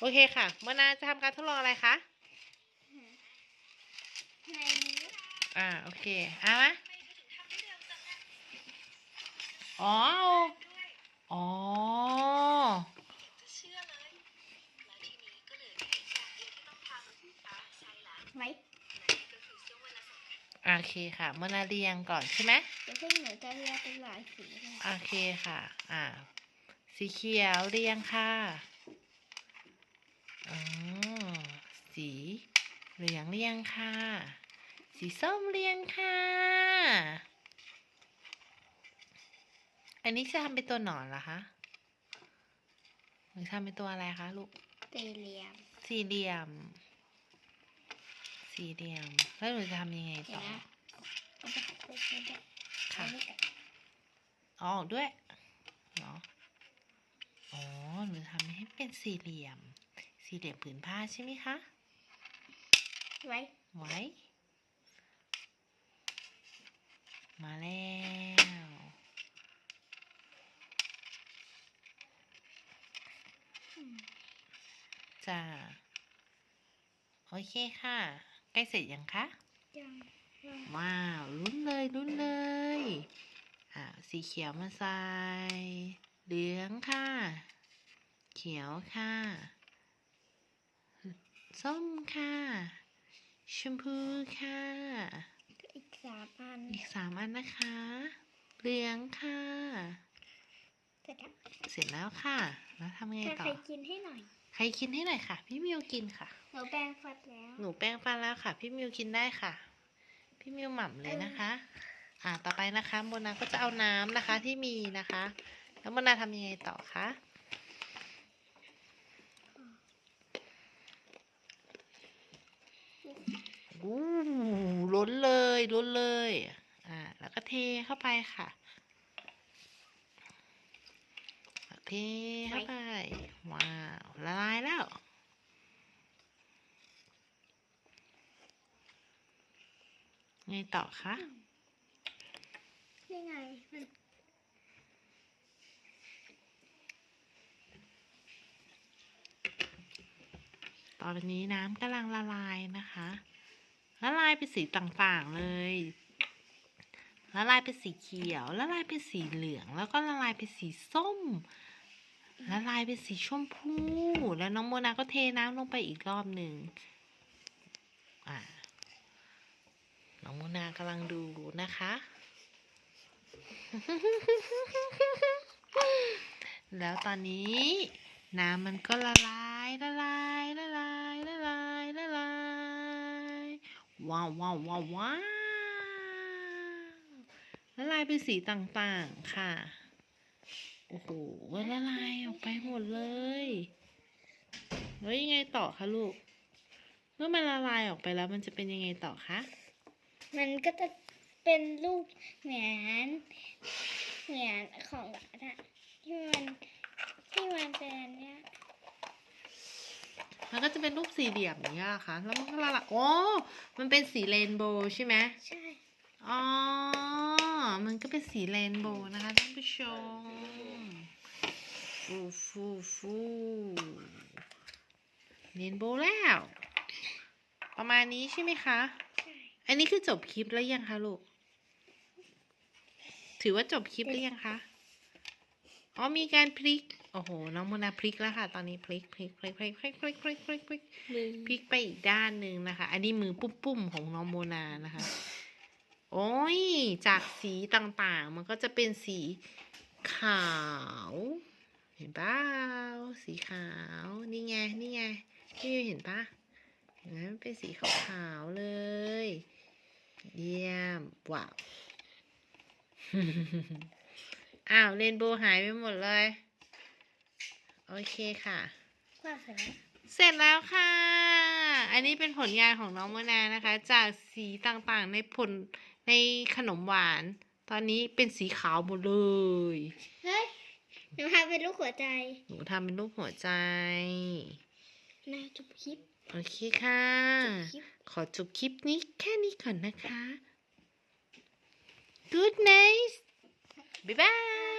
โอเคค่ะเมื่อนาจะทำการทดลองอะไรคะในนี้อ่าโอเคเอามะอ๋ออ๋อเชื่อเลยแล้วทีนี้ก็เหลือแค่อีกอย่างเดียวที่ต้องทำอะใช่ละไว้นั่นก็คือช่วงเวลาสำคัญโอเคค่ะเมื่อนาเรียงก่อนใช่ไหมเดี๋ยวเพื่อนหนูจะเรียกเป็นหลายสีเลยโอเคค่ะ อ่า สีเขียวเรียงค่ะ อ๋อ สีเหลืองเรียงค่ะ สีส้มเรียงค่ะ อันนี้จะทำเป็นตัวหนอนเหรอคะ หรือทำเป็นตัวอะไรคะลูก สี่เหลี่ยม สี่เหลี่ยม สี่เหลี่ยม แล้วหนูจะทำยังไงเดี๋ยต่อวนะเอาไปเอาไปเอาไปค่ะเอาไปอ๋อออกด้วยเหรอ อ๋อ หนูทำให้เป็นสี่เหลี่ยม สี่เหลี่ยมผืนผ้าใช่ไหมคะ ไว้ ไว้ มาแล้วอืมจ้า โอเคค่ะ ใกล้เสร็จยังคะยังยัง ว้าวลุ้นเลยลุ้นเลย อ่า สีเขียวมาใส่ เหลืองค่ะ เขียวค่ะ ส้มค่ะ ชมพูค่ะ อีกสามอันอีกสามอันนะคะ เหลืองค่ะ เสร็จแล้วเสร็จแล้วค่ะ แล้วทำไงถ้าต่ใคอรกินให้หน่อย ใครกินให้หน่อยค่ะ พี่มิวกินค่ะ หนูแปรงฟันแล้ว หนูแป้งฟันแล้วค่ะ พี่มิวกินได้ค่ะ พี่มิวหม่ำเลยนะคะ อ่า ต่อไปนะคะโมนาก็จะเอาน้ำนะคะที่มีนะคะ แล้วโมนาทำยังไงต่อคะอู้ล้น เลยล้นเลย อ่า แล้วก็เทเข้าไปค่ะ เทเข้าไป ว้าว ละลายแล้ว ไงต่อคะนี่ไงมันตอนนี้น้ำกำลังละลายนะคะ ละลายเป็นสีต่างๆเลย ละลายเป็นสีเขียว ละลายเป็นสีเหลือง แล้วก็ละลายเป็นสีส้ม ละลายเป็นสีชมพู แล้วน้องโมนาก็เทน้ำลงไปอีกรอบหนึ่งอ่าน้องโมนากำลังดูนะคะแล้วตอนนี้น้ำมันก็ละลาย ว้าวว้าวว้าวว้าวละลายเป็นสีต่างๆค่ะ โอ้โหละลายออกไปหมดเลย แล้วยังไงต่อคะลูก เมื่อมันละลายออกไปแล้วมันจะเป็นยังไงต่อคะ มันก็จะเป็นรูปแหวนเหมือนของหลานอะที่มันที่มันเป็นอันเนี้ย มันก็จะเป็นรูปสี่เหลี่ยมอย่างเงี้ยเหรอค่ะ แล้วมันก็ละลายโอ้มันเป็นสีเรนโบว์ใช่ไหมใช่ อ๋อ มันก็เป็นสีเรนโบว์นะคะท่านผู้ชมฟูฟูฟูเรนโบว์แล้ว ประมาณนี้ใช่ไหมคะใช่อันนี้คือจบคลิปแล้วยังคะลูก ถือว่าจบคลิปหรือยังคะ อ๋อมีการพลิก โอ้โห น้องโมนาพลิกแล้วค่ะ ตอนนี้พลิกพลิกพลิกพลิกพลิกพลิกพลิกพลิกพลิกมือพลิกไปอีกด้านหนึ่งนะคะ อันนี้มือปุ้มๆของน้องโมนานะคะ โอ้ย จากสีต่างๆ มันก็จะเป็นสีขาว เห็นเปล่าสีขาว นี่ไง นี่ไง พี่มิวเห็นปะเห็นไหมมันเป็นสีขาวๆเลย เยี่ยม ว้าว อ้าวเรนโบว์หายไปหมดเลย โอเคค่ะ ว่าเสร็จแล้วเสร็จแล้วค่ะ อันนี้เป็นผลงานของน้องมะนาวนะคะ จากสีต่างๆในผลในขนมหวาน ตอนนี้เป็นสีขาวหมดเลย เฮ้ยหนูทำเป็นรูปหัวใจหนูทำเป็นรูปหัวใจ นะจบคลิปโอเคค่ะจบคลิป ขอจบคลิปนี้แค่นี้ก่อนนะคะ Good night 拜拜。